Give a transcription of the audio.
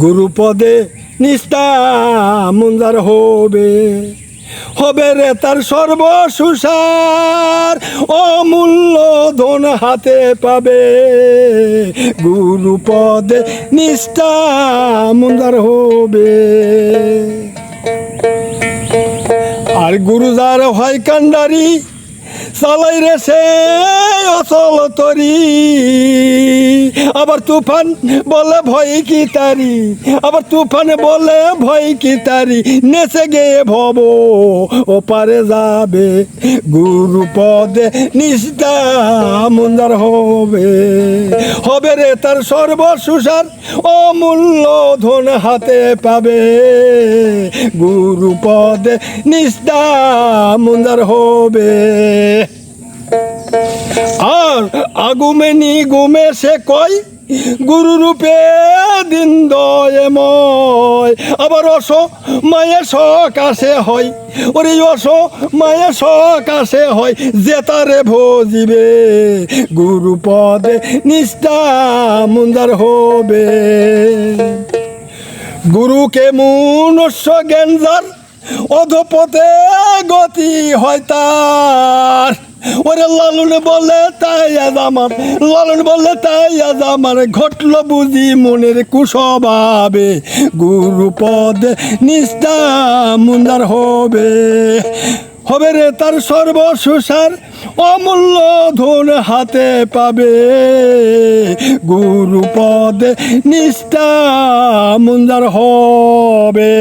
গুরুপদে মুঞ্জার হবে হবে রে তার সর্বসুসার অমূল্য ধন হাতে পাবে। গুরুপদে নিষ্ঠা মুঞ্জার হবে। আর গুরুদার হয় কান্ডারি চালাই রে সে অচল তরি। আবার তুফান বলে ভয় কি তারি? আবার তুফান বলে ভয় কি তারি? নেচে গিয়ে ভব, ও পারে যাবে। গুরু পদে নিষ্ঠা মন্দার হবে। হবে রে তার সর্বসুসার অমূল্য ধন হাতে পাবে। গুরু পদে নিষ্ঠা মন্দার হবে। আগুমে নি গুমে সে কয় গুরু রূপে দিন দয়ময় আবার অস মায়ের আসে হয়। ওরে অস মায়ের আসে হয়, যে তারে ভজিবে। গুরু পদে নিষ্ঠা মুন্দার হবে। গুরুকে মনুষ্য জ্ঞানজার অধপথে গতি হয় তার। ওরে লালন বলে তাই আমার, লালন বলে তাই আমার। ঘটল বুঝি মনের কুসভাবে, গুরুপদ নিষ্ঠা মুন্দার হবে। হবে রে তার সর্বসুসার অমূল্য ধন হাতে পাবে। গুরুপদ নিষ্ঠা মুন্দার হবে।